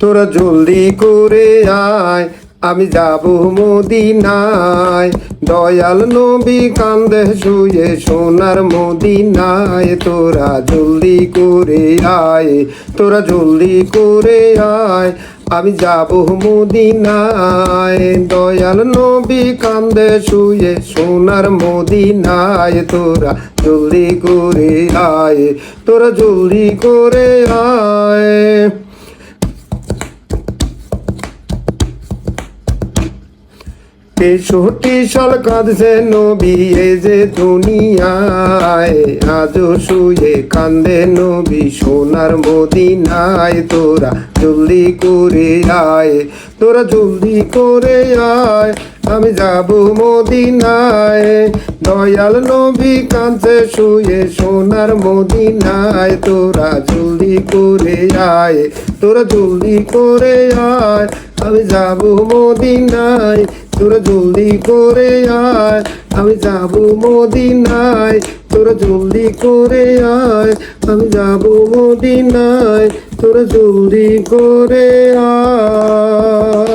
তোরা জলদি করে আয়, আমি যাব মদিনায়। দয়াল নবী কান্দে শুয়ে সোনার মদিনায়। তোরা জলদি করে আয়, তোরা জলদি করে আয়, আমি যাব মদিনায়। দয়াল নবী কান্দে শুয়ে সোনার মদিনায়। তোরা জলদি করে আয়, তোরা জলদি করে আয়। তেষট্টি সাল কাঁদছে নবী, এ যে দুনিয়ায় আজও শুয়ে কান্দে নবী, সোনার মদিনায় তোরা জলদি করে আয়, তোরা জলদি করে আয়, আমি যাব মদিনায়। দয়াল নবী কাঁদছে শুয়ে সোনার মদিনায়, তোরা জলদি করে আয়, তোরা জলদি করে আয়, আমি যাব মদিনায়। তোরা জলদি করে আয়, আমি যাব মদিনায়। তোরা জলদি করে আয়, আমি যাব মদিনায়। তোরা জলদি করে আয়।